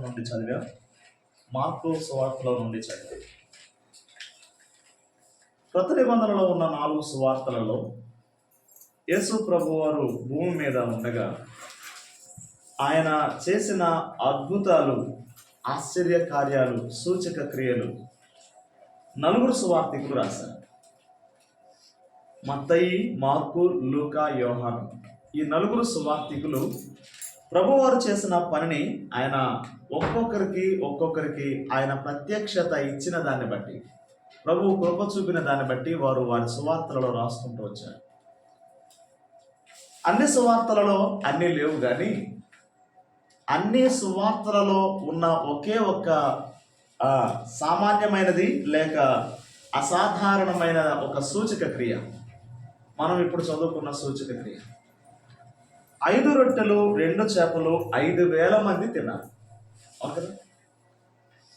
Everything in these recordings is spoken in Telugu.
నుండి చదివా? మార్కు సువార్తల నుండి చదివా? కృత నిబంధనలో ఉన్న నాలుగు సువార్తలలో యేసు ప్రభు వారు భూమి మీద ఉండగా ఆయన చేసిన అద్భుతాలు ఆశ్చర్య కార్యాలు సూచక క్రియలు నలుగురు సువార్తికులు రాశారు. మత్తయి మార్కు లూకా యోహాను ఈ నలుగురు సువార్తికులు ప్రభువారు చేసిన పనిని ఆయన ఒక్కొక్కరికి ఒక్కొక్కరికి ఆయన ప్రత్యక్షత ఇచ్చిన దాన్ని బట్టి ప్రభు కృప చూపిన దాన్ని బట్టి వారు వారి సువార్తలలో రాసుకుంటూ వచ్చారు. అన్ని సువార్తలలో అన్నీ లేవు కానీ అన్ని సువార్తలలో ఉన్న ఒకే ఒక్క సామాన్యమైనది లేక అసాధారణమైన ఒక సూచక క్రియ. మనం ఇప్పుడు చదువుకున్న సూచక క్రియ. ఐదు రొట్టెలు రెండు చేపలు ఐదు వేల మంది తిన్నారు. ఓకే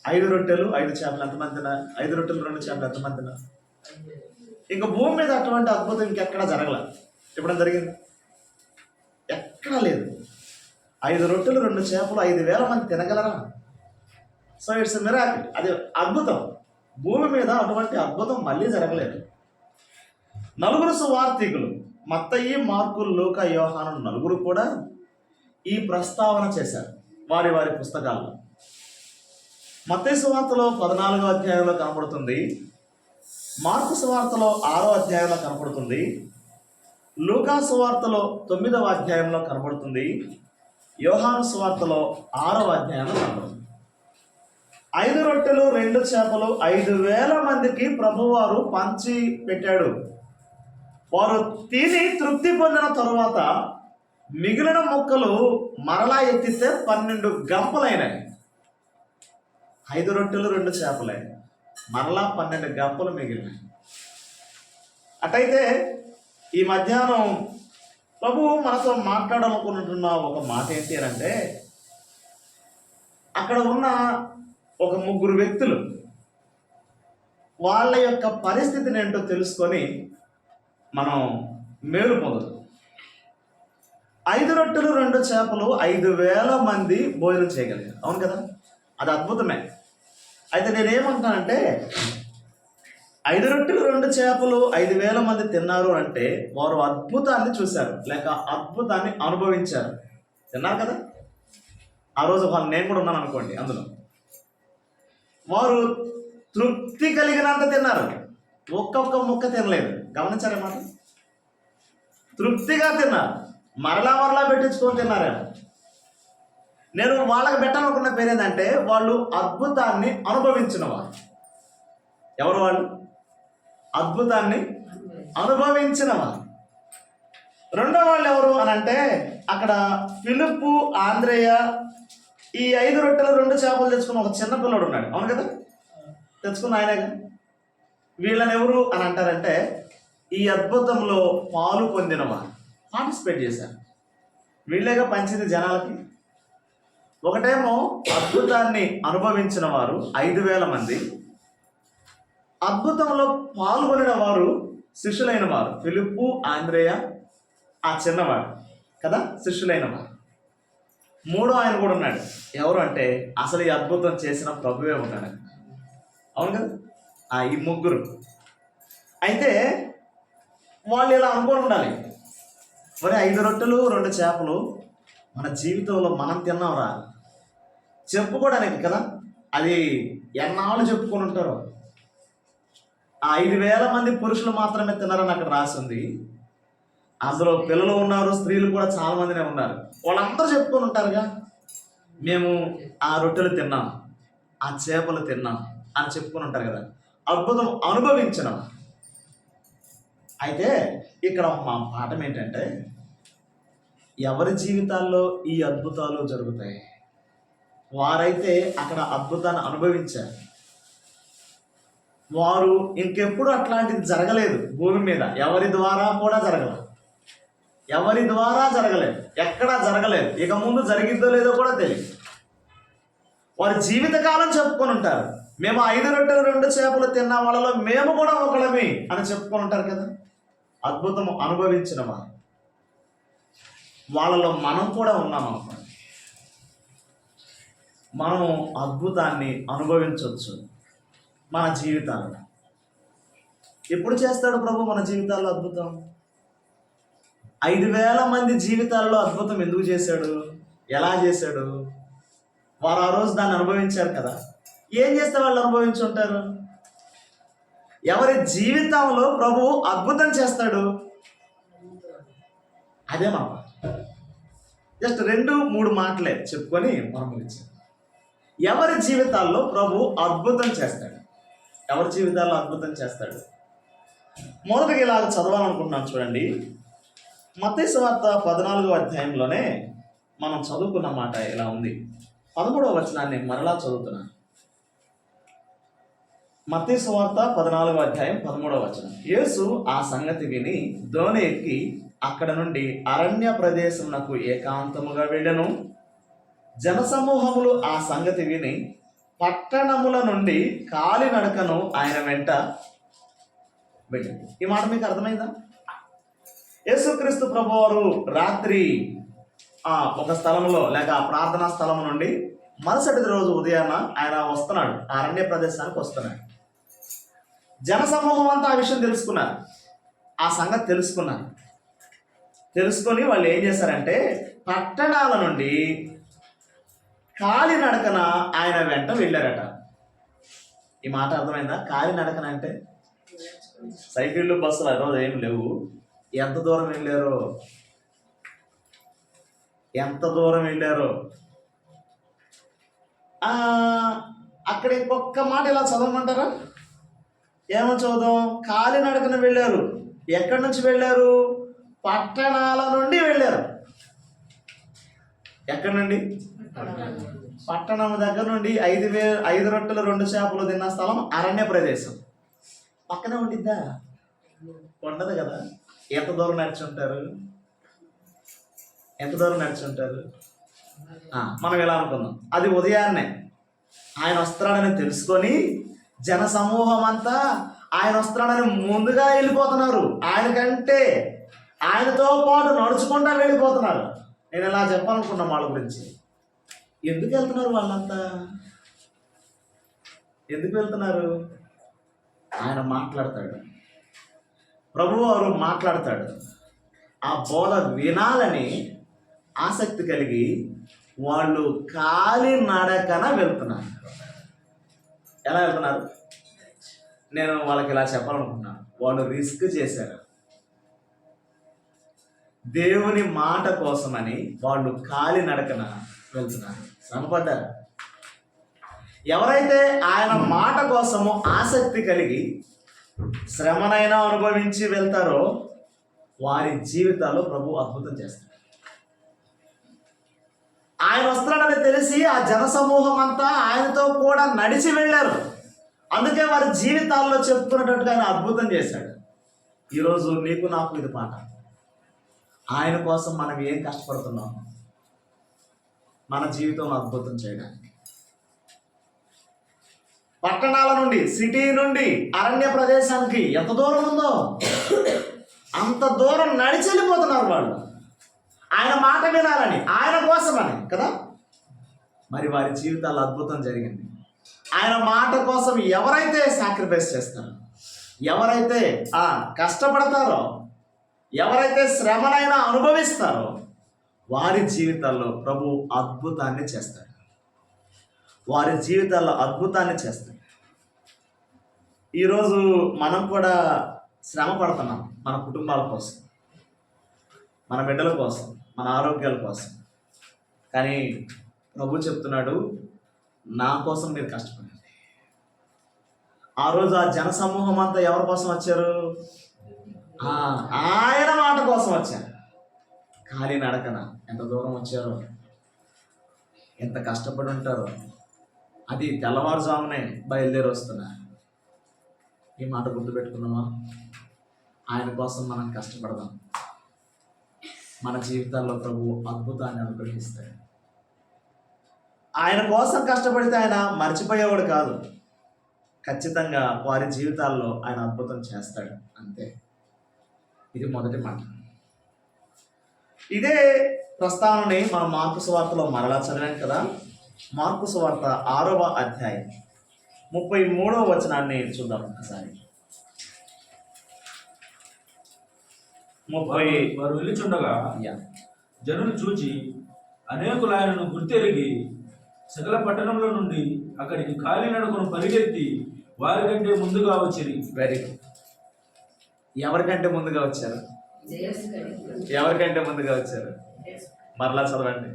ఐదు రొట్టెలు ఐదు చేపలు ఎంతమంది తిన్నారు? ఐదు రొట్టెలు రెండు చేపలు ఎంతమంది తిన్నారు? ఇంకా భూమి మీద అటువంటి అద్భుతం ఇంకెక్కడా జరగల. ఎప్పుడైనా జరిగింది. ఎక్కడా లేదు. ఐదు రొట్టెలు రెండు చేపలు ఐదు వేల మంది తినగలరా? సో ఇట్స్ మిరాకిల్ అది అద్భుతం. భూమి మీద అటువంటి అద్భుతం మళ్ళీ జరగలేదు. నలుగురు సువార్థికులు. మత్తయి మార్కులు లోక యోహాను నలుగురు కూడా ఈ ప్రస్తావన చేశారు. వారి వారి పుస్తకాల్లో. మత్తయి సువార్తలో పద్నాలుగో అధ్యాయంలో కనబడుతుంది. మార్కు సువార్తలో ఆరో అధ్యాయంలో కనబడుతుంది. లూకా సువార్తలో తొమ్మిదవ అధ్యాయంలో కనబడుతుంది. యోహాను సువార్తలో ఆరవ అధ్యాయంలో కనబడుతుంది. ఐదు రొట్టెలు రెండు చేపలు ఐదు వేల మందికి ప్రభువారు పంచి పెట్టాడు. వారు తిని తృప్తి పొందిన తరువాత మిగిలిన ముక్కలు మరలా ఎత్తితే పన్నెండు గంపలైనాయి. ఐదు రొట్టెలు రెండు చేపలే. మరలా పన్నెండు గంపలు మిగిలినాయి. అటైతే ఈ మధ్యాహ్నం ప్రభు మనతో మాట్లాడాలనుకుంటున్న ఒక మాట ఏంటి అంటే అక్కడ ఉన్న ఒక ముగ్గురు వ్యక్తులు వాళ్ళ యొక్క పరిస్థితిని ఏంటో తెలుసుకొని మనం మేలు పొందదు ఐదు రొట్టెలు రెండు చేపలు ఐదు వేల మంది భోజనం చేయగలిగారు. అవును కదా? అది అద్భుతమే. అయితే నేనేమంటున్నానంటే ఐదు రొట్టెలు రెండు చేపలు ఐదు వేల మంది తిన్నారు అంటే వారు అద్భుతాన్ని చూశారు. లేక అద్భుతాన్ని అనుభవించారు. తిన్నారు కదా? ఆ రోజు వాళ్ళు నేను కూడా ఉన్నాను అనుకోండి అందులో. వారు తృప్తి కలిగినంత తిన్నారు. ఒక్కొక్క ముక్క తినలేదు. గమనించారా మాట తృప్తిగా తిన్నారు మరలా మరలా పెట్టించుకొని తిన్నారేమో నేను వాళ్ళకి పెట్టాలనుకున్న పేరు ఏంటంటే వాళ్ళు అద్భుతాన్ని అనుభవించిన వాళ్ళు ఎవరు వాళ్ళు? అద్భుతాన్ని అనుభవించిన వాళ్ళు రెండో వాళ్ళు ఎవరు అని అంటే అక్కడ ఫిలిప్పు ఆంధ్రేయ ఈ ఐదు రొట్టెలు రెండు చేపలు తెచ్చుకున్న ఒక చిన్న పిల్లడు ఉన్నాడు. అవును కదా? తెచ్చుకున్న ఆయనే వీళ్ళని ఎవరు అని అంటారంటే ఈ అద్భుతంలో పాలు పొందినవారు. పార్టిసిపేట్ చేశారు. వీళ్ళేగా పంచింది జనాలకి? ఒకటేమో అద్భుతాన్ని అనుభవించిన వారు ఐదు వేల మంది. అద్భుతంలో పాల్గొనిన వారు శిష్యులైన వారు. ఫిలిప్పు ఆంధ్రేయ ఆ చిన్నవాడు. కదా? శిష్యులైన వారు. మూడో ఆయన కూడా ఉన్నాడు. ఎవరు అంటే అసలు ఈ అద్భుతం చేసిన ప్రభువే ఉన్నాడు అవును కదా? ఆ ఈ ముగ్గురు. అయితే వాళ్ళు ఇలా అనుకొని ఉండాలి మరి ఐదు రొట్టెలు రెండు చేపలు మన జీవితంలో మనం తిన్నాంరా. చెప్పుకోవడానికి కదా? అది ఎన్నాళ్ళు చెప్పుకొని ఉంటారో. ఆ ఐదు వేల మంది పురుషులు మాత్రమే తిన్నారని అక్కడ రాసి ఉంది అందులో పిల్లలు ఉన్నారు స్త్రీలు కూడా చాలా మందినే ఉన్నారు. వాళ్ళందరూ చెప్పుకొని ఉంటారుగా. మేము ఆ రొట్టెలు తిన్నాం ఆ చేపలు తిన్నాం అని చెప్పుకొని ఉంటారు కదా. అద్భుతం అనుభవించినాం. అయితే ఇక్కడ మా పాఠం ఏంటంటే ఎవరి జీవితాల్లో ఈ అద్భుతాలు జరుగుతాయి? వారైతే అక్కడ అద్భుతాన్ని అనుభవించారు. వారు ఇంకెప్పుడు అట్లాంటిది జరగలేదు భూమి మీద. ఎవరి ద్వారా కూడా జరగలేదు. ఎవరి ద్వారా జరగలేదు? ఎక్కడా జరగలేదు. ఇక ముందు జరిగిద్దో లేదో కూడా తెలియదు. వారి జీవితకాలం చెప్పుకొని ఉంటారు. మేము ఐదు రొట్టెలు రెండు చేపలు తిన్న వాళ్ళలో మేము కూడా ఒకళ్ళమి అని చెప్పుకొని ఉంటారు కదా. అద్భుతం అనుభవించిన వారు వాళ్ళలో మనం కూడా ఉన్నాం అనుకోండి మనం అద్భుతాన్ని అనుభవించవచ్చు మన జీవితాలను ఎప్పుడు చేస్తాడు ప్రభు మన జీవితాల్లో అద్భుతం? ఐదు వేల మంది జీవితాల్లో అద్భుతం ఎందుకు చేశాడు? ఎలా చేశాడు? వారు ఆ రోజు దాన్ని అనుభవించారు కదా. ఏం చేస్తే వాళ్ళు అనుభవించి ఉంటారు ఎవరి జీవితంలో ప్రభు అద్భుతం చేస్తాడు? అదే మా జస్ట్ రెండు మూడు మాటలే చెప్పుకొని మనం ముగించాం ఎవరి జీవితాల్లో ప్రభు అద్భుతం చేస్తాడు? ఎవరి జీవితాల్లో అద్భుతం చేస్తాడు? మొదటిగా ఇలాగ చదవాలనుకుంటున్నాను చూడండి. మతేసు వార్త పద్నాలుగో అధ్యాయంలోనే మనం చదువుకున్న మాట ఇలా ఉంది. పదమూడవ వచనాన్ని మరలా చదువుతున్నాను. మతేసు వార్త పద్నాలుగో అధ్యాయం పదమూడవ వచనం. యేసు ఆ సంగతి విని దోణి ఎక్కి అక్కడ నుండి అరణ్య ప్రదేశమునకు ఏకాంతముగా వెళ్ళను. జనసమూహములు ఆ సంగతి విని పట్టణముల నుండి కాలినడకను ఆయన వెంట వెళ్ళింది ఈ మాట మీకు అర్థమైందా? యేసుక్రీస్తు ప్రభువారు రాత్రి ఆ ఒక స్థలంలో లేక ప్రార్థనా స్థలం నుండి మరుసటి రోజు ఉదయాన్న ఆయన వస్తున్నాడు. అరణ్య ప్రదేశానికి వస్తున్నాడు. జనసమూహం అంతా ఆ విషయం తెలుసుకున్నారు. ఆ సంగతి తెలుసుకున్నారు. తెలుసుకొని వాళ్ళు ఏం చేశారంటే పట్టణాల నుండి కాలినడకన ఆయన వెంట వెళ్ళారట. ఈ మాట అర్థమైందా? కాలినడకన అంటే? సైకిళ్ళు బస్సులు ఆ రోజు ఏం లేవు. ఎంత దూరం వెళ్ళారో? ఎంత దూరం వెళ్ళారో? అక్కడ ఒక్క మాట ఇలా చదవమంటారా? ఏమని చదువుదాం కాలినడకన వెళ్ళారు. ఎక్కడి నుంచి వెళ్ళారు? పట్టణాల నుండి వెళ్ళారు. ఎక్కడి నుండి? పట్టణం దగ్గర నుండి ఐదు వే ఐదు రొట్టెలు రెండు చేపలు తిన్న స్థలం అరణ్య ప్రదేశం. పక్కనే ఉండిద్దా? ఉండదు కదా. ఎంత దూరం నడుచుంటారు ఎంత దూరం నడుచుంటారు మనం ఎలా అనుకుందాం? అది ఉదయాన్నే. ఆయన వస్తాడని తెలుసుకొని జన సమూహం అంతా ఆయన వస్తున్నాడని ముందుగా వెళ్ళిపోతున్నారు. ఆయనకంటే ఆయనతో పాటు నడుచుకుంటా వెళ్ళిపోతున్నారు. నేను ఇలా చెప్పాలనుకున్నా వాళ్ళ గురించి? ఎందుకు వెళ్తున్నారు వాళ్ళంతా? ఎందుకు వెళ్తున్నారు? ఆయన మాట్లాడతాడు. ప్రభువు వారు మాట్లాడతాడు. ఆ బోధ వినాలని ఆసక్తి కలిగి వాళ్ళు కాలి నడకన వెళ్తున్నారు. ఎలా వెళ్తున్నారు? నేను వాళ్ళకి ఇలా చెప్పాలనుకుంటున్నాను వాళ్ళు రిస్క్ చేశారు. దేవుని మాట కోసమని వాళ్ళు కాలి నడకన వెళ్తున్నారు. శ్రమపడ్డారు. ఎవరైతే ఆయన మాట కోసము ఆసక్తి కలిగి శ్రమనైనా అనుభవించి వెళ్తారో వారి జీవితాల్లో ప్రభు అద్భుతం చేస్తారు. ఆయన వస్తున్నాడని తెలిసి ఆ జనసమూహం అంతా ఆయనతో కూడా నడిచి వెళ్ళారు. అందుకే వారి జీవితాల్లో చెప్తున్నట్టుగా ఆయన అద్భుతం చేశాడు. ఈరోజు నీకు నాకు ఇది పాట ఆయన కోసం మనం ఏం కష్టపడుతున్నాం? మన జీవితంలో అద్భుతం చేయడానికి. పట్టణాల నుండి సిటీ నుండి అరణ్య ప్రదేశానికి ఎంత దూరం ఉందో అంత దూరం నడిచి వెళ్ళిపోతున్నారు వాళ్ళు. ఆయన మాట వినాలని ఆయన కోసమని. కదా? మరి వారి జీవితాల్లో అద్భుతం జరిగింది. ఆయన మాట కోసం ఎవరైతే సాక్రిఫైస్ చేస్తారో? ఎవరైతే ఆ కష్టపడతారో ఎవరైతే శ్రమనైనా అనుభవిస్తారో వారి జీవితాల్లో ప్రభు అద్భుతాన్ని చేస్తాడు. వారి జీవితాల్లో అద్భుతాన్ని చేస్తాడు. ఈరోజు మనం కూడా శ్రమ పడుతున్నాం మన కుటుంబాల కోసం మన బిడ్డల కోసం మన ఆరోగ్యాల కోసం. కానీ ప్రభు చెప్తున్నాడు నా కోసం మీరు కష్టపడండి. ఆ రోజు ఆ జన సమూహం అంతా ఎవరి కోసం వచ్చారు? ఆయన మాట కోసం వచ్చారు. ఖాళీ నడకన ఎంత దూరం వచ్చారో? ఎంత కష్టపడి ఉంటారో? అది తెల్లవారుజామునే బయలుదేరి వస్తున్నారు. ఈ మాట గుర్తుపెట్టుకున్నామా ఆయన కోసం మనం కష్టపడదాం. మన జీవితాల్లో ప్రభు అద్భుతాన్ని అనుగ్రహిస్తాడు. ఆయన కోసం కష్టపడితే ఆయన మర్చిపోయేవాడు కాదు. ఖచ్చితంగా వారి జీవితాల్లో ఆయన అద్భుతం చేస్తాడు. అంతే. ఇది మొదటి మాట. ఇదే ప్రస్తావనని మనం మార్పు సువార్తలో మరలా చదివాం కదా. మార్కు సువార్త ఆరవ అధ్యాయం ముప్పై మూడవ వచనాన్ని చూద్దాం ఒకసారి. ముప్పై వారు వెళ్ళుచుండగా. జనులు చూచి అనేకులు ఆయనను గుర్తెరిగి సకల పట్టణంలో నుండి అక్కడికి ఖాళీ నడుకును పరిగెత్తి వారికంటే ముందుగా వచ్చిరి. వెరీ గుడ్ ఎవరికంటే ముందుగా వచ్చారు? ఎవరికంటే ముందుగా వచ్చారు? మరలా చదవండి.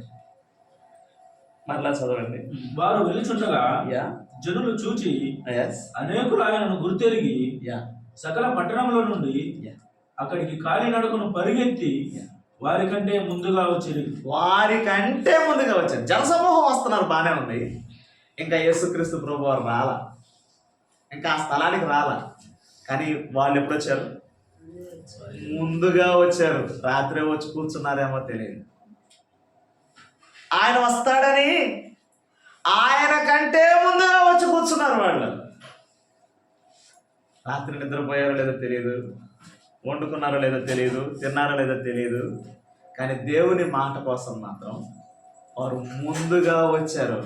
మరలా చదవండి. వారు వెళ్ళుచుండగా యా జనులు చూచి అనేకులు ఆయనను గుర్తెరిగి యా సకల పట్టణంలో నుండి యా అక్కడికి ఖాళీ నడుకును పరిగెత్తి వారికంటే ముందుగా వచ్చింది. వారికంటే ముందుగా వచ్చారు జనసమూహం వస్తున్నారు బాగానే ఉంది. ఇంకా యేసుక్రీస్తు ప్రభు వారు రాల. ఇంకా ఆ స్థలానికి రాల. కానీ వాళ్ళు ఎప్పుడు వచ్చారు? ముందుగా వచ్చారు. రాత్రి వచ్చి కూర్చున్నారేమో తెలియదు. ఆయన వస్తాడని ఆయన కంటే ముందుగా వచ్చి కూర్చున్నారు వాళ్ళు. రాత్రి నిద్రపోయారో లేదో తెలియదు. వండుకున్నారో లేదో తెలియదు తిన్నారో లేదో తెలియదు కానీ దేవుని మాట కోసం మాత్రం వారు ముందుగా వచ్చారు.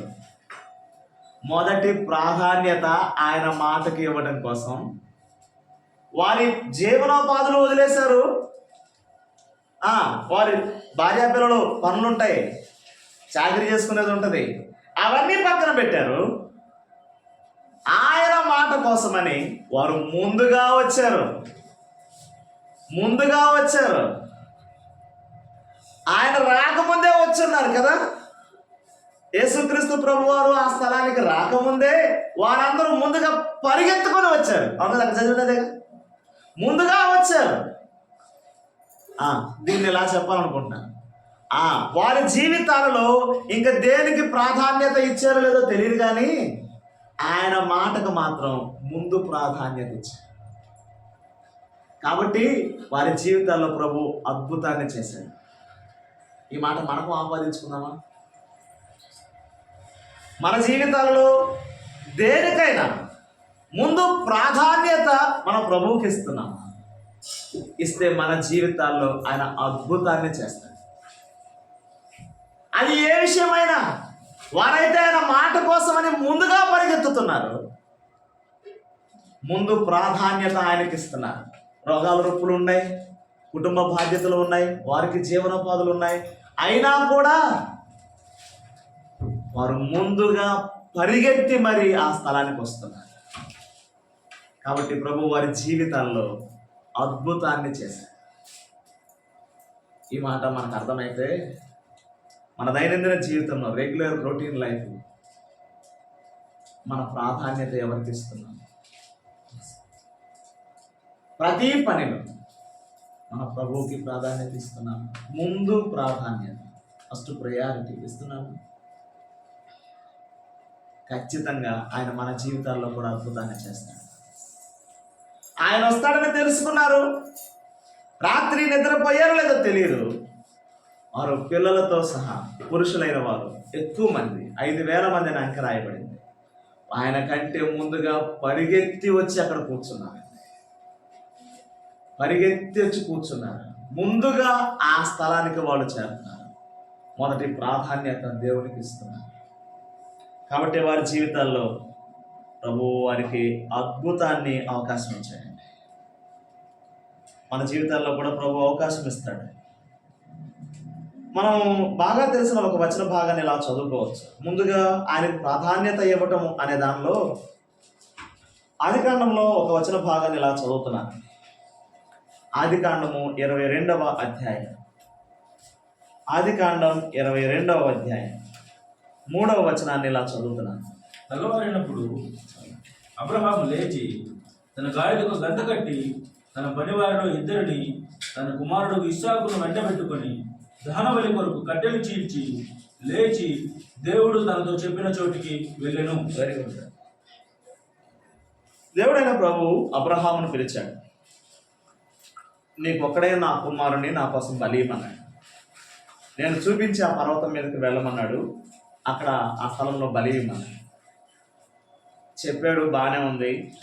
మొదటి ప్రాధాన్యత ఆయన మాటకి ఇవ్వడం కోసం వారి జీవనోపాధులు వదిలేశారు. ఆ, వారి భార్యా పిల్లలు పనులు ఉంటాయి. చాకరీ చేసుకునేది ఉంటుంది. అవన్నీ పక్కన పెట్టారు. ఆయన మాట కోసమని వారు ముందుగా వచ్చారు. ముందుగా వచ్చారు. ఆయన రాకముందే వచ్చున్నారు కదా? యేసుక్రీస్తు ప్రభు వారు ఆ స్థలానికి రాకముందే వారందరూ ముందుగా పరిగెత్తుకొని వచ్చారు. అవును అక్కడ చదివినదే? ముందుగా వచ్చారు. ఆ, దీన్ని ఇలా చెప్పాలనుకుంటున్నాను ఆ, వారి జీవితాలలో ఇంకా దేనికి ప్రాధాన్యత ఇచ్చారో లేదో తెలియదు కానీ ఆయన మాటకు మాత్రం ముందు ప్రాధాన్యత ఇచ్చారు. కాబట్టి వారి జీవితాల్లో ప్రభు అద్భుతాన్ని చేశాడు. ఈ మాట మనకు ఆపాదించుకుందామా? మన జీవితాల్లో దేనికైనా ముందు ప్రాధాన్యత మన ప్రభువుకి ఇస్తున్నాం. ఇస్తే మన జీవితాల్లో ఆయన అద్భుతాన్ని చేస్తాడు. అది ఏ విషయమైనా వారైతే ఆయన మాట కోసమని ముందుగా పరిగెత్తుతున్నారు. ముందు ప్రాధాన్యత ఆయనకి ఇస్తున్నారు రోగాల రొప్పులు ఉన్నాయి కుటుంబ బాధ్యతలు ఉన్నాయి వారికి జీవనోపాధులు ఉన్నాయి. అయినా కూడా వారు ముందుగా పరిగెత్తి మరి ఆ స్థలానికి వస్తున్నారు. కాబట్టి ప్రభు వారి జీవితాల్లో అద్భుతాన్ని చేశారు. ఈ మాట మనకు అర్థమైతే మన దైనందిన జీవితంలో రెగ్యులర్ రొటీన్ లైఫ్ మన ప్రాధాన్యత ఎవరికి ఇస్తున్నాం? ప్రతి పనిలో మన ప్రభువుకి ప్రాధాన్యత ఇస్తున్నాము. ముందు ప్రాధాన్యత ఫస్ట్ ప్రయారిటీ ఇస్తున్నాము. ఖచ్చితంగా ఆయన మన జీవితాల్లో కూడా అద్భుతాన్ని చేస్తాడు. ఆయన వస్తాడని తెలుసుకున్నారు. రాత్రి నిద్రపోయారో లేదో తెలియదు వారు పిల్లలతో సహా పురుషులైన వారు ఎక్కువ మంది ఐదు వేల మంది నాకు రాయబడింది. ఆయన కంటే ముందుగా పరిగెత్తి వచ్చి అక్కడ కూర్చున్నారు. పరిగెత్తి కూర్చున్నారు. ముందుగా ఆ స్థలానికి వాళ్ళు చేరుతున్నారు. మొదటి ప్రాధాన్యత దేవునికి ఇస్తున్నారు. కాబట్టి వారి జీవితాల్లో ప్రభు వారికి అద్భుతాన్ని అవకాశం ఇచ్చాడండి మన జీవితాల్లో కూడా ప్రభు అవకాశం ఇస్తాడు. మనం బాగా తెలిసిన ఒక వచన భాగాన్ని ఇలా చదువుకోవచ్చు. ముందుగా ఆయనకు ప్రాధాన్యత ఇవ్వటం అనే దానిలో ఆదికాండంలో ఒక వచన భాగాన్ని ఇలా చదువుతున్నాను. ఆదికాండము ఇరవై రెండవ అధ్యాయం. ఆదికాండం ఇరవై రెండవ అధ్యాయం. మూడవ వచనాన్ని ఇలా చదువుతున్నాను. తెల్లవారినప్పుడు అబ్రహాము లేచి తన గాడిదకు గంత కట్టి తన పనివారిలో ఇద్దరిని తన కుమారుడు ఇస్సాకును వెంటబెట్టుకొని దహనబలి కొరకు కట్టెలు చీల్చి లేచి దేవుడు తనతో చెప్పిన చోటికి వెళ్ళెను. వెరీ గుడ్ దేవుడైన ప్రభు అబ్రహామును పిలిచాడు. నీకు ఒక్కడే నా కుమారుని నా కోసం బలీయమన్నాడు. నేను చూపించి ఆ పర్వతం మీదకి వెళ్ళమన్నాడు. అక్కడ ఆ స్థలంలో బలీయమన్నాడు. చెప్పాడు బాగానే ఉంది.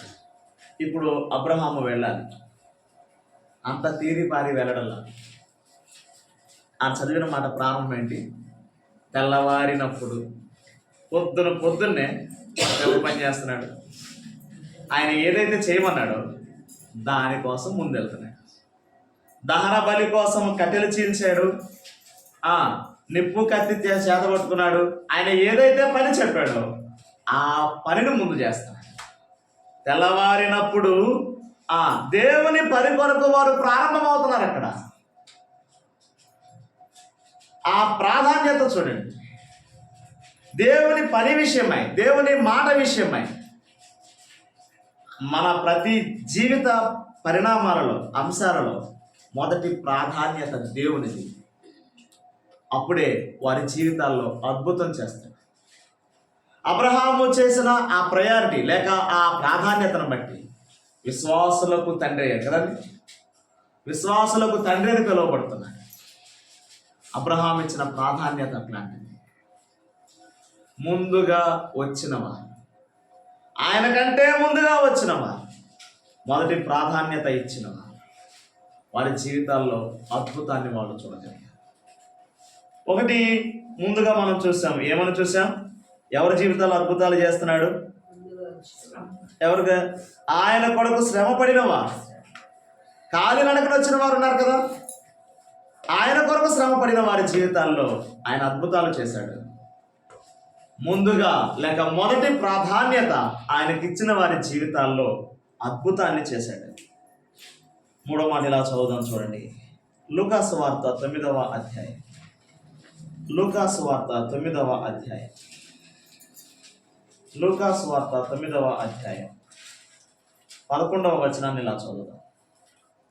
ఇప్పుడు అబ్రహాము వెళ్ళాలి. అంత తీరి పారి వెళ్ళడంలా. ఆ చదివిన మాట ప్రారంభం ఏంటి? తెల్లవారినప్పుడు పొద్దున పొద్దున్నే ఎవరు పని చేస్తున్నాడు. ఆయన ఏదైతే చేయమన్నాడో దానికోసం ముందెళ్తున్నాడు. దహన బలి కోసం కట్టెలు చీల్చాడు. ఆ నిప్పు కత్తి చేత పట్టుకున్నాడు. ఆయన ఏదైతే పని చెప్పాడో ఆ పనిని ముందు చేస్తాడు తెల్లవారినప్పుడు ఆ దేవుని పని కొరకు వారు ప్రారంభమవుతున్నారు అక్కడ. ఆ ప్రాధాన్యత చూడండి. దేవుని పని విషయమై దేవుని మాట విషయమై మన ప్రతి జీవిత పరిణామాలలో అంశాలలో మొదటి ప్రాధాన్యత దేవునిది. అప్పుడే వారి జీవితాల్లో అద్భుతం చేస్తాడు అబ్రహాము చేసిన ఆ ప్రయారిటీ లేక ఆ ప్రాధాన్యతను బట్టి విశ్వాసులకు తండ్రి అయ్యాడు కదండి. విశ్వాసులకు తండ్రి అని పిలువబడుతున్నాడు. అబ్రహాం ఇచ్చిన ప్రాధాన్యత అట్లాంటిది. ముందుగా వచ్చినవారు ఆయన కంటే ముందుగా వచ్చినవారు మొదటి ప్రాధాన్యత ఇచ్చినవారు వారి జీవితాల్లో అద్భుతాన్ని వాళ్ళు చూడగలిగారు. ఒకటి ముందుగా మనం చూసాం. ఏమని చూసాం? ఎవరి జీవితాలు అద్భుతాలు చేస్తున్నాడు? ఎవరికి? ఆయన కొడుకు శ్రమ పడినవా? కాలి నడకన వచ్చిన వారు ఉన్నారు కదా. ఆయన కొరకు శ్రమ పడిన వారి జీవితాల్లో ఆయన అద్భుతాలు చేశాడు. ముందుగా లేక మొదటి ప్రాధాన్యత ఆయనకిచ్చిన వారి జీవితాల్లో అద్భుతాన్ని చేశాడు. మూడో మాట ఇలా చదువుదాం చూడండి. లూకాసు వార్త తొమ్మిదవ అధ్యాయం. లూకాసు వార్త తొమ్మిదవ అధ్యాయం. లూకాసు వార్త తొమ్మిదవ అధ్యాయం. పదకొండవ వచనాన్ని ఇలా చదువుదాం.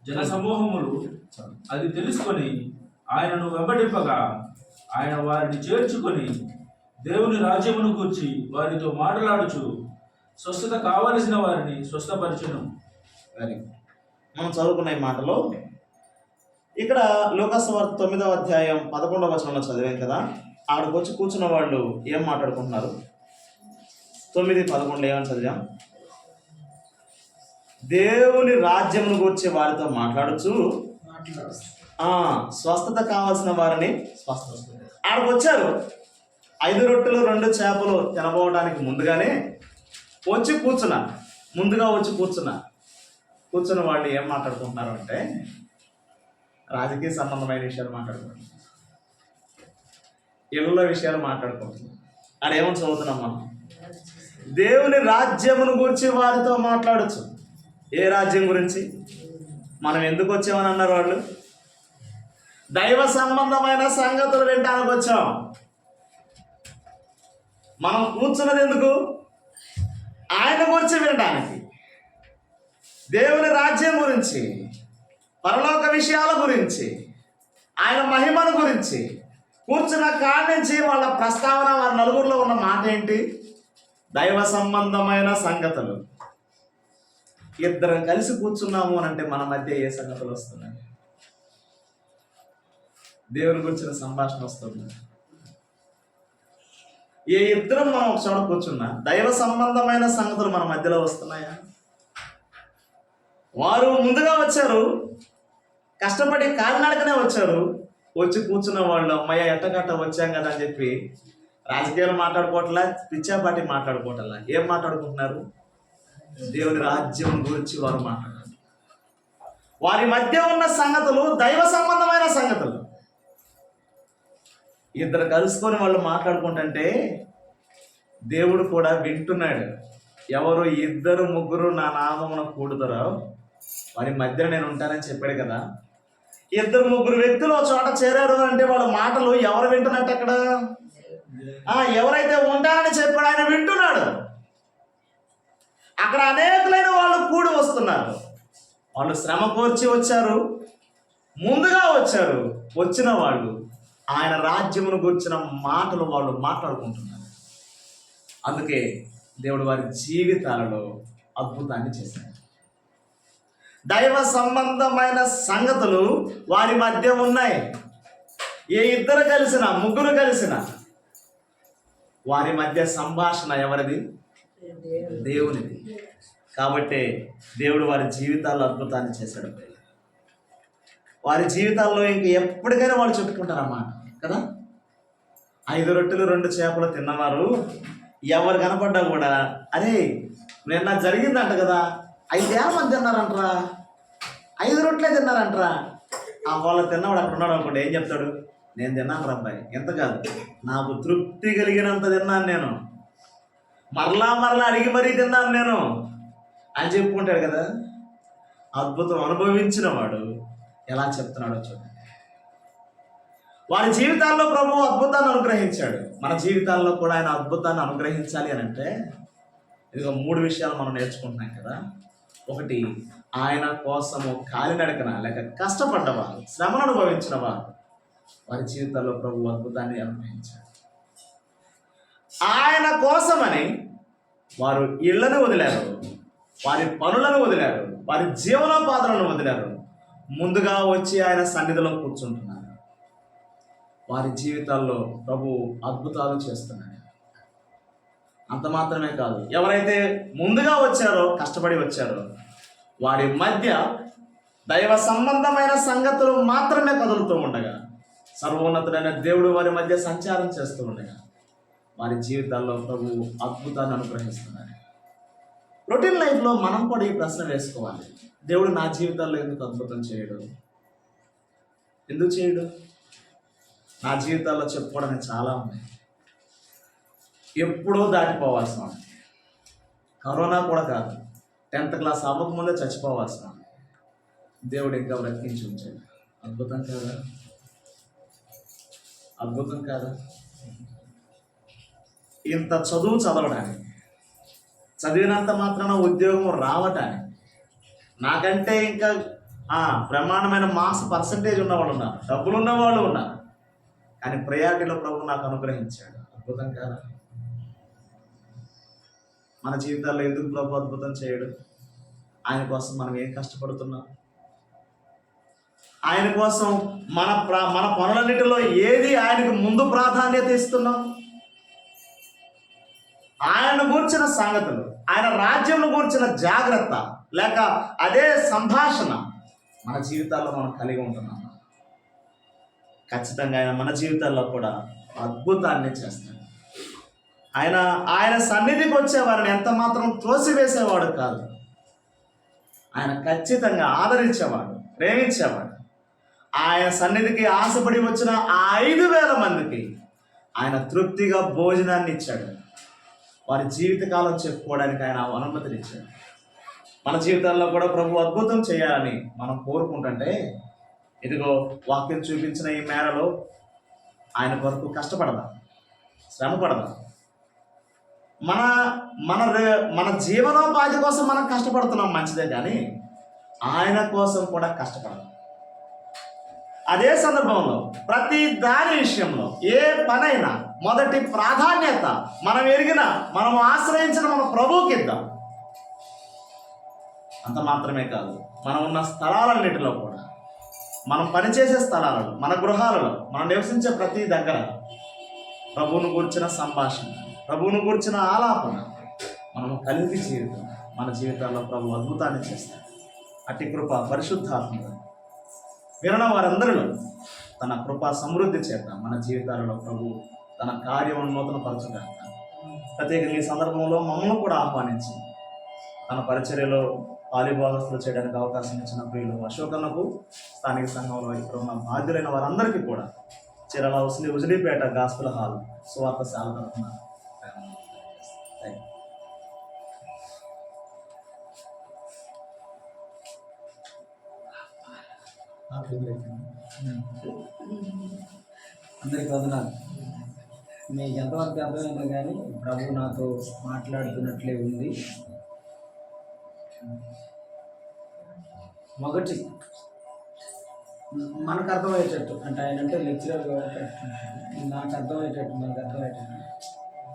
జన సమూహములు అది తెలుసుకొని ఆయనను వెంబడింపగా ఆయన వారిని చేర్చుకొని దేవుని రాజ్యమును కూర్చి వారితో మాట్లాడుచు స్వస్థత కావలసిన వారిని స్వస్థపరచును. Very good. మనం చదువుకున్న ఈ మాటలో ఇక్కడ లోకసవార్త తొమ్మిదవ అధ్యాయం పదకొండవ వచనంలో చదివాం కదా. ఆడికి వచ్చి కూర్చున్న వాళ్ళు ఏం మాట్లాడుకుంటున్నారు? తొమ్మిది పదకొండు ఏమని చదివాం? దేవుని రాజ్యమును గురించి వారితో మాట్లాడుచు. ఆ, స్వస్థత కావాల్సిన వారిని స్వస్థ ఆడికి వచ్చారు. ఐదు రొట్టెలు రెండు చేపలు తినబోవడానికి ముందుగానే వచ్చి కూర్చున్నా. ముందుగా వచ్చి కూర్చున్నా. కూర్చున్న వాళ్ళు ఏం మాట్లాడుకుంటున్నారు అంటే రాజకీయ సంబంధమైన విషయాలు మాట్లాడుకుంటున్నారు. ఇళ్ళ విషయాలు మాట్లాడుకుంటున్నారు. ఆడ ఏమని చదువుతున్నాం మనం? దేవుని రాజ్యమును గురించి వారితో మాట్లాడచ్చు. ఏ రాజ్యం గురించి? మనం ఎందుకు వచ్చామని అన్నారు వాళ్ళు? దైవ సంబంధమైన సంగతులు వినడానికి వచ్చాం. మనం కూర్చున్నది ఎందుకు? ఆయన గురించి వినడానికి. దేవుని రాజ్యం గురించి పరలోక విషయాల గురించి ఆయన మహిమను గురించి కూర్చున్న కాడి నుంచి వాళ్ళ ప్రస్తావన వారి నలుగురిలో ఉన్న మాట ఏంటి? దైవ సంబంధమైన సంగతులు. ఇద్దరం కలిసి కూర్చున్నాము అని అంటే మన మధ్య ఏ సంగతులు వస్తున్నాయి? దేవుని గురించిన సంభాషణ వస్తుంది. ఏ ఇద్దరం మనం ఒక చోట కూర్చున్నా దైవ సంబంధమైన సంగతులు మన మధ్యలో వస్తున్నాయా? వారు ముందుగా వచ్చారు. కష్టపడి కాలినడకనే వచ్చారు. వచ్చి కూర్చున్న వాళ్ళు అమ్మయ్య ఎట్టగట్ట వచ్చాం కదా అని చెప్పి రాజకీయాలు మాట్లాడుకోవట్లా పిచ్చాపాటి మాట్లాడుకోవట్లా. ఏం మాట్లాడుకుంటున్నారు? దేవుని రాజ్యం గురించి వారు మాట్లాడారు. వారి మధ్య ఉన్న సంగతులు దైవ సంబంధమైన సంగతులు. ఇద్దరు కలుసుకొని వాళ్ళు మాట్లాడుకుంటుంటే దేవుడు కూడా వింటున్నాడు. ఎవరు ఇద్దరు ముగ్గురు నా నామమున కూడుతారో వారి మధ్య నేను ఉంటానని చెప్పాడు కదా. ఇద్దరు ముగ్గురు వ్యక్తులు చోట చేరారు అంటే వాళ్ళ మాటలు ఎవరు వింటున్నట్టు అక్కడ? ఆ, ఎవరైతే ఉంటారని చెప్పాడు ఆయన వింటున్నాడు. అక్కడ అనేకులైన వాళ్ళు కూడి వస్తున్నారు. వాళ్ళు శ్రమ కోర్చి వచ్చారు. ముందుగా వచ్చారు. వచ్చిన వాళ్ళు ఆయన రాజ్యమును గురించిన మాటలు వాళ్ళు మాట్లాడుకుంటున్నారు. అందుకే దేవుడు వారి జీవితాలలో అద్భుతాన్ని చేశాడు. దైవ సంబంధమైన సంగతులు వారి మధ్య ఉన్నాయి. ఏ ఇద్దరు కలిసిన ముగ్గురు కలిసిన వారి మధ్య సంభాషణ ఎవరిది? దేవునిది. కాబట్టి దేవుడు వారి జీవితాల్లో అద్భుతాన్ని చేశాడు. వారి జీవితాల్లో ఇంక ఎప్పటికైనా వాళ్ళు చెప్పుకుంటారు అన్నమాట కదా? ఐదు రొట్టెలు రెండు చేపలు తిన్నవారు ఎవరు కనపడ్డా కూడా అరే నిన్న జరిగిందంట కదా ఐదేళ్ళ మంది తిన్నారంటరా? ఐదు రొట్లే తిన్నారంటరా? ఆ వాళ్ళు తిన్నవాడు అక్కడ ఉన్నాడు అనుకోండి ఏం చెప్తాడు? నేను తిన్నాను రా అబ్బాయి ఎంత కాదు. నాకు తృప్తి కలిగినంత తిన్నాను నేను. మరలా మరలా అడిగి మరీ తిన్నాను నేను. అని చెప్పుకుంటాడు కదా. అద్భుతం అనుభవించిన వాడు ఎలా చెప్తున్నాడో చూడండి వారి జీవితాల్లో ప్రభు అద్భుతాన్ని అనుగ్రహించాడు. మన జీవితాల్లో కూడా ఆయన అద్భుతాన్ని అనుగ్రహించాలి అని అంటే ఇదిగో మూడు విషయాలు మనం నేర్చుకుంటున్నాం కదా. ఒకటి ఆయన కోసము కాలినడకన లేక కష్టపడ్డవారు శ్రమను అనుభవించిన వారు వారి జీవితాల్లో ప్రభు అద్భుతాన్ని అనుభవించారు ఆయన కోసమని వారు ఇళ్ళను వదిలారు వారి పనులను వదిలారు వారి జీవనోపాధులను వదిలారు. ముందుగా వచ్చి ఆయన సన్నిధిలో కూర్చుంటున్నారు. వారి జీవితాల్లో ప్రభు అద్భుతాలు చేస్తున్నారు. అంత మాత్రమే కాదు. ఎవరైతే ముందుగా వచ్చారో కష్టపడి వచ్చారో వారి మధ్య దైవ సంబంధమైన సంగతులు మాత్రమే కదులుతూ ఉండగా సర్వోన్నతుడైన దేవుడు వారి మధ్య సంచారం చేస్తూ ఉండగా వారి జీవితాల్లో ప్రభు అద్భుతాన్ని అనుగ్రహిస్తున్నారు రొటీన్ లైఫ్లో మనం కూడా ఈ ప్రశ్న వేసుకోవాలి. దేవుడు నా జీవితాల్లో ఎందుకు అద్భుతం చేయడు? ఎందుకు చేయడు? నా జీవితాల్లో చెప్పుకోవడానికి చాలా ఉన్నాయి. ఎప్పుడో దాటిపోవాల్సిన కరోనా కూడా కాదు. టెన్త్ క్లాస్ అవ్వకముందే చచ్చిపోవాల్సిన దేవుడు ఇంకా బ్రతికించి ఉంచాడు. అద్భుతం కాదా? అద్భుతం కాదా? ఇంత చదువు చదవడానికి చదివినంత మాత్రాన ఉద్యోగం రావటానికి నాకంటే ఇంకా ప్రమాణమైన మాస్ మార్క్స్ పర్సంటేజ్ ఉన్నవాళ్ళు ఉన్నారు. డబ్బులు ఉన్నవాళ్ళు ఉన్నారు. కానీ ప్రయారిటీలో ప్రభు నాకు అనుగ్రహించాడు. అద్భుతం కాదా? మన జీవితాల్లో ఎందుకు ప్రభు అద్భుతం చేయడు? ఆయన కోసం మనం ఏం కష్టపడుతున్నాం? ఆయన కోసం మన ప్రా మన పనులన్నిటిలో ఏది ఆయనకు ముందు ప్రాధాన్యత ఇస్తున్నాం? ఆయన గూర్చిన సంగతులు ఆయన రాజ్యం గూర్చిన జాగ్రత్త లేక అదే సంభాషణ మన జీవితాల్లో మనం కలిగి ఉంటున్నాం. ఖచ్చితంగా ఆయన మన జీవితాల్లో కూడా అద్భుతాన్ని చేస్తాడు. ఆయన ఆయన సన్నిధికి వచ్చేవారిని ఎంత మాత్రం త్రోసివేసేవాడు కాదు. ఆయన ఖచ్చితంగా ఆదరించేవాడు ప్రేమించేవాడు. ఆయన సన్నిధికి ఆశపడి వచ్చిన ఆ ఐదు వేల మందికి ఆయన తృప్తిగా భోజనాన్ని ఇచ్చాడు. వారి జీవితకాలం చెప్పుకోవడానికి ఆయన అనుమతినిచ్చాడు. మన జీవితాల్లో కూడా ప్రభు అద్భుతం చేయాలని మనం కోరుకుంటుంటే ఇదిగో వాక్యం చూపించిన ఈ మేరలో ఆయన కొరకు కష్టపడదాం శ్రమ పడదాం మన మన రే- మన జీవనోపాధి కోసం మనం కష్టపడుతున్నాం మంచిదే కానీ ఆయన కోసం కూడా కష్టపడదాం అదే సందర్భంలో ప్రతి దాని విషయంలో ఏ పనైనా మొదటి ప్రాధాన్యత మనం ఎరిగిన మనం ఆశ్రయించిన మన ప్రభువుకి ఇద్దాం. అంత మాత్రమే కాదు మనం ఉన్న స్థలాలన్నిటిలో కూడా. మనం పనిచేసే స్థలాలలో మన గృహాలలో మనం నివసించే ప్రతి దగ్గర ప్రభువును గురించిన సంభాషణ. ప్రభువును గురించిన ఆలాపన మనము కలిపి జీవితం. మన జీవితాల్లో ప్రభు అద్భుతాన్ని చేస్తాడు. అట్టి కృప పరిశుద్ధాత్మ వినడం వారందరిలో తన కృప సమృద్ధి చేత మన జీవితాలలో ప్రభు తన కార్యం నూతన పరచుగాక ప్రత్యేకంగా ఈ సందర్భంలో మమ్మల్ని కూడా ఆహ్వానించి తన పరిచర్యలో పాలిభాగస్తులు చేయడానికి అవకాశం ఇచ్చిన ప్రియులు అశోకన్నకు స్థానిక సంఘంలో ఇక్కడ ఉన్న బాధ్యులైన వారందరికీ కూడా చిరల ఉసిలి ఉజిలిపేట గాస్పుల హాల్ సువార్తశాల తరఫున అందరికి వందనాలు. మీకు ఎంతవరకు అర్థమైందో కానీ ప్రభు నాతో మాట్లాడుతున్నట్లే ఉంది. మొదటి మనకు అర్థమయ్యేటట్టు అంటే ఆయన అంటే లెక్చరర్ కాబట్టి నాకు అర్థమయ్యేటట్టు మనకు అర్థమయ్యేటట్టు.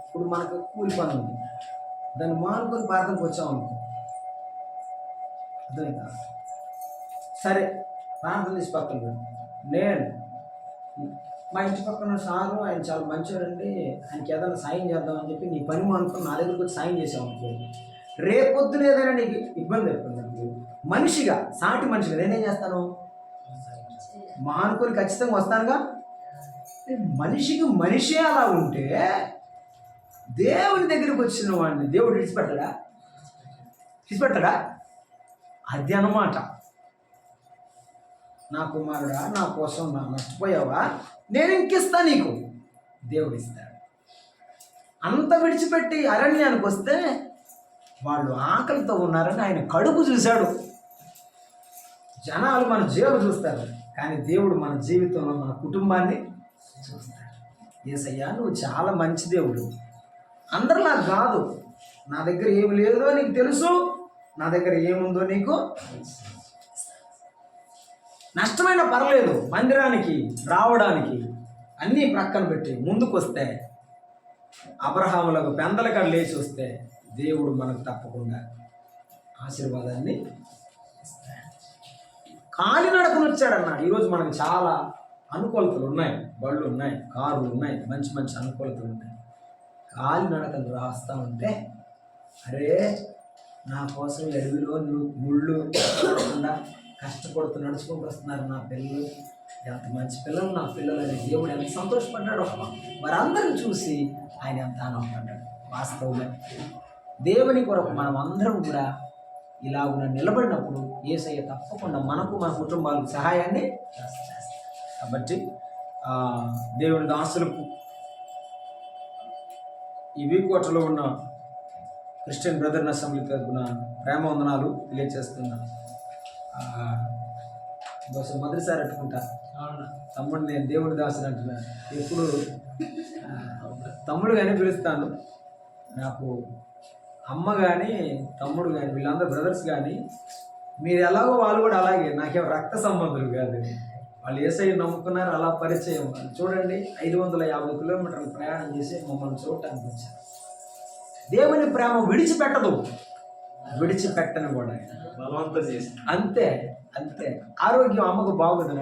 ఇప్పుడు మనకు కూలి పని ఉంది. దాన్ని మానుకొని ప్రార్థనకు వచ్చామనుకో. అర్థమైందా? సరే ప్రార్థన చేసి పక్కన పెట్టు నేను మా ఇంటి పక్కన సారు ఆయన చాలా మంచివాడండి ఆయనకి ఏదైనా సాయం చేద్దామని చెప్పి నీ పని మానుకొని నా దగ్గరకు వచ్చి సాయం చేసావు అనుకో. రేపొద్దున ఏదైనా నీకు ఇబ్బంది అవుతుంది మనిషిగా సాటి మనిషిగా నేనేం చేస్తాను? మా అనుకుని ఖచ్చితంగా వస్తానుగా? మనిషికి మనిషే అలా ఉంటే దేవుని దగ్గరికి వచ్చిన వాడిని దేవుడు విడిచిపెట్టడా? విడిచిపెట్టడా? అది అనమాట నా కుమారుడా నా కోసం నా నష్టపోయావా నేను ఇంకిస్తా నీకు దేవుడు ఇస్తాడు అంత విడిచిపెట్టి అరణ్యానికి వస్తే వాళ్ళు ఆకలితో ఉన్నారని ఆయన కడుపు చూశాడు. జనాలు మన జీవం చూస్తారు కానీ దేవుడు మన జీవితంలో మన కుటుంబాన్ని చూస్తాడు. ఏసయ్యా నువ్వు చాలా మంచి దేవుడు. అందరిలా కాదు నా దగ్గర ఏమి లేదో నీకు తెలుసు నా దగ్గర ఏముందో నీకు తెలుసు. నష్టమైన పర్లేదు మందిరానికి రావడానికి అన్నీ ప్రక్కన పెట్టి ముందుకు వస్తే అబ్రహాములకు పెందలకాడ లేచి వస్తే దేవుడు మనకు తప్పకుండా ఆశీర్వాదాన్ని ఇస్తాడు. కాలినడకను వచ్చాడన్న ఈరోజు మనకు చాలా అనుకూలతలు ఉన్నాయి. బళ్ళు ఉన్నాయి కార్లు ఉన్నాయి మంచి మంచి అనుకూలతలు ఉన్నాయి. కాలినడకను రాస్తా ఉంటే అరే నా కోసం అడవిలో నువ్వు ముళ్ళు పడకుండా కష్టపడుతూ నడుచుకుంటూ వస్తున్నారు నా పిల్లలు. ఎంత మంచి పిల్లలు నా పిల్లలు అని దేవుడు ఎంత సంతోషపడ్డాడు వారందరిని చూసి ఆయన ఎంత ఆనందపడ్డాడు. వాస్తవమే. దేవుని కొరకు మనం అందరం కూడా ఇలాగున నిలబడినప్పుడు ఏసయ్య తప్పకుండా మనకు మన కుటుంబాలకు సహాయాన్ని కాబట్టి దేవుని దాసులకు ఈ వీకోటలో ఉన్న క్రిస్టియన్ బ్రదర్ అసెంబ్లీ తరపున ప్రేమ వందనాలు తెలియజేస్తున్నాను. బహుశా మొదటిసారి అట్టుకుంటా తమ్ముడు నేను దేవుని దాసుని అంటున్నా. ఎప్పుడు ఆ, తమ్ముడుగానే పిలుస్తాను. నాకు అమ్మ కానీ తమ్ముడు కానీ వీళ్ళందరూ బ్రదర్స్ కానీ మీరు ఎలాగో వాళ్ళు కూడా అలాగే నాకేం రక్త సంబంధులు కాదు. వాళ్ళు ఏసై నమ్ముకున్నారు అలా పరిచయం. చూడండి ఐదు వందల యాభై కిలోమీటర్లు ప్రయాణం చేసి మమ్మల్ని చూడటానికి వచ్చారు. దేవుని ప్రేమ విడిచిపెట్టదు. విడిచిపెట్టని కూడా బలవంతం చేసి. అంతే అంతే. ఆరోగ్యం అమ్మకు బాగుంది